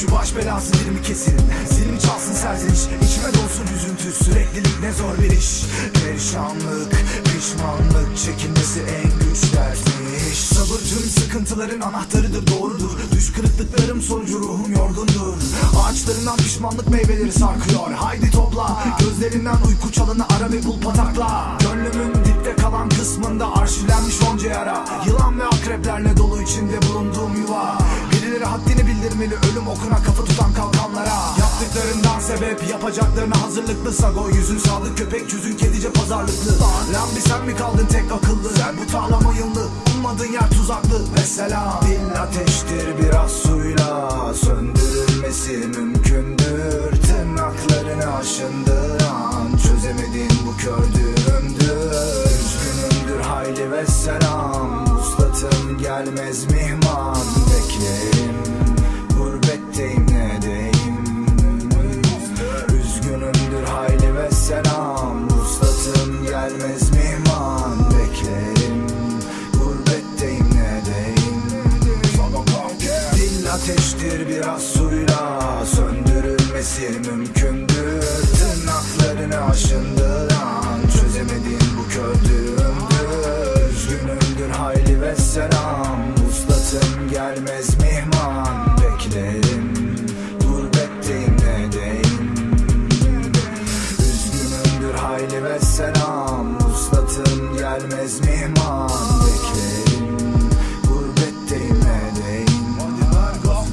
Şu baş belası dilimi kesin. Zilimi çalsın serzeniş. İçime dolsun üzüntü. Süreklilik ne zor bir iş. Perişanlık Pişmanlık. Çekinmesi en güç dertmiş. Sabır tüm sıkıntıların anahtarıdır doğrudur. Düş kırıklıklarım sonucu ruhum yorgundur. Ağaçlarından pişmanlık meyveleri sarkıyor. Haydi topla. Gözlerinden uyku çalını ara ve bul patakla. Gönlümün dipte kalan kısmında arşivlenmiş onca yara. Yılan ve akreplerle dolu içinde bildirmeli ölüm okuna kafa tutan kalkanlara. Yaptıklarından sebep yapacaklarına hazırlıklı Sago. Yüzün sağlık köpek yüzün kedice pazarlıklı. Lan bir sen mi kaldın tek akıllı? Sen bu tağlama yıllı ummadığın yer tuzaklı. Mesela dil ateştir biraz suyla Söndürülmesi mümkündür. Tırnaklarını aşındıran Çözemediğin bu kördüğümdür Üzgünümdür hayli ve selam Uslatım gelmez mihman Beklerim Gurbetteyim ne deyim Üzgünümdür hayli ve selam. Uslatım gelmez mihman Beklerim. Gurbetteyim ne deyim Dil ateştir biraz suyla Söndürülmesi mümkündür. Tırnaklarını aşındıran Gelmez mihman Beklerim Gurbetteyim ne deyim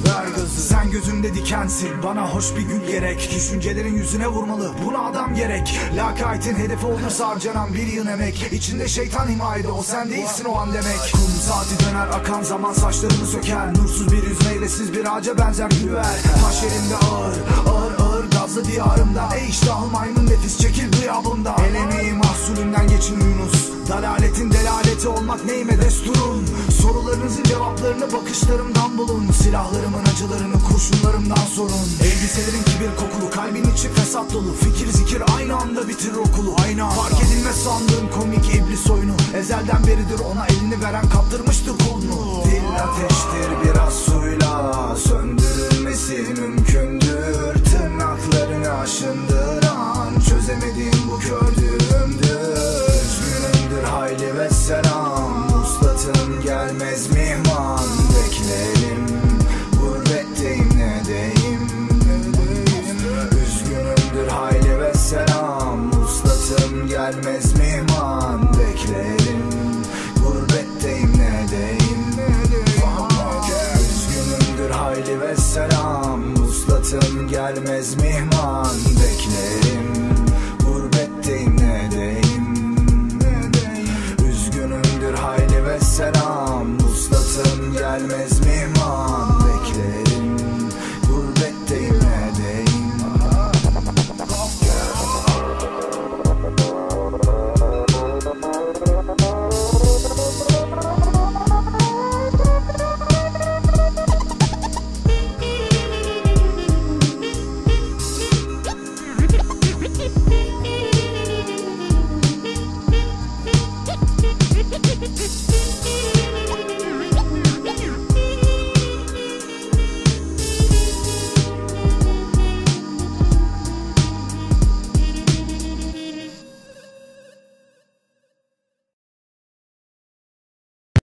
Ver sen gözümde dikensin. Bana hoş bir gül gerek. Düşüncelerin yüzüne vurmalı. Buna adam gerek. Lakaytin hedefi olursa harcanan bir yıl emek. İçinde şeytan himayede o sen değilsin o an demek. Kum saati döner akan zaman saçlarını söker. Nursuz bir yüz meyvesiz bir ağaca benzer gülver Taş elimde ağır ağır ağır gazlı diyarımda. Ey iştahlı maymun nefis çekil gıyabımda. El emeği mahsulünden geçin Yunus Dalaletin delaleti olmak neyime desturun Sorularınızın cevaplarını bakışlarımdan bulun. Silahlarımın acılarını kurşunlarımdan sorun. Elbiselerin kibir kokulu kalbin içi fesat dolu. Fikir zikir aynı anda bitirir okulu. Aynı anda. Fark edilmez sandığım komik iblis oyunu. Ezelden beridir ona elini veren kaptırmıştır kolunu Dil ateştir biraz suyla gelmez mihman Beklerim. Gurbetteyim ne deyim Üzgünümdür hayli ve selam. Uslatım gelmez mihman. Hehehehe